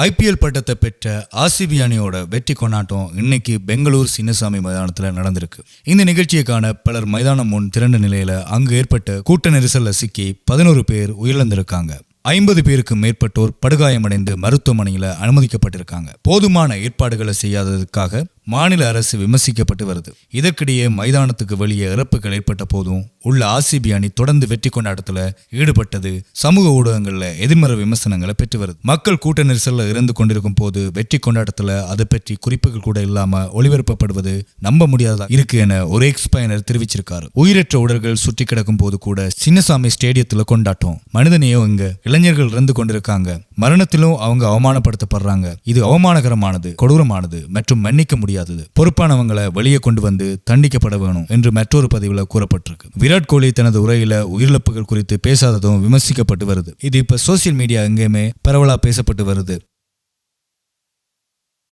IPL பட்டத்தை பெற்ற ஆசிபி அணியோட வெற்றி கொண்டாட்டம் இன்னைக்கு பெங்களூர் சின்னசாமி மைதானத்தில் நடந்திருக்கு. இந்த நிகழ்ச்சியை பலர் மைதானம் முன் திரண்ட நிலையில அங்கு ஏற்பட்ட கூட்ட நெரிசலில் சிக்கி பதினோரு பேர் உயிரிழந்திருக்காங்க. ஐம்பது பேருக்கு மேற்பட்டோர் படுகாயமடைந்து மருத்துவமனையில் அனுமதிக்கப்பட்டிருக்காங்க. போதுமான ஏற்பாடுகளை செய்யாததுக்காக மாநில அரசு விமர்சிக்கப்பட்டு வருது. இதற்கிடையே மைதானத்துக்கு வெளியே இறப்புகள் ஏற்பட்ட போதும் உள்ள ஆர்சிபி அணி தொடர்ந்து வெற்றி கொண்டாட்டத்தில் ஈடுபட்டது சமூக ஊடகங்களில் எதிர்மறை விமர்சனங்களை பெற்று வருது. மக்கள் கூட்ட நெரிசலில் இருந்து கொண்டிருக்கும் போது வெற்றி கொண்டாட்டத்தில் அதை பற்றி குறிப்புகள் கூட இல்லாம ஒளிபரப்பப்படுவது நம்ப முடியாததா இருக்கு என ஒரு எக்ஸ் பயனர் தெரிவிச்சிருக்காரு. உயிரற்ற உடல்கள் சுற்றி கிடக்கும் போது கூட சின்னசாமி ஸ்டேடியத்தில் கொண்டாட்டம். மனிதனையோ இங்க இளைஞர்கள் இருந்து கொண்டிருக்காங்க. மரணத்திலும் அவங்க அவமானப்படுத்தப்படுறாங்க. இது அவமானகரமானது கொடூரமானது மற்றும் மன்னிக்க முடியும் முடியாதது. பொறுப்பானவங்களை வெளியே கொண்டு வந்து தண்டிக்கப்பட வேணும் என்று மற்றொரு பதிவில் கூறப்பட்டிருக்கு. விராட் கோலி தனது உரையில உயிரிழப்புகள் குறித்து பேசாததும் விமர்சிக்கப்பட்டு வருது. இது இப்ப சோசியல் மீடியா எங்கேயுமே பரவலா பேசப்பட்டு வருது.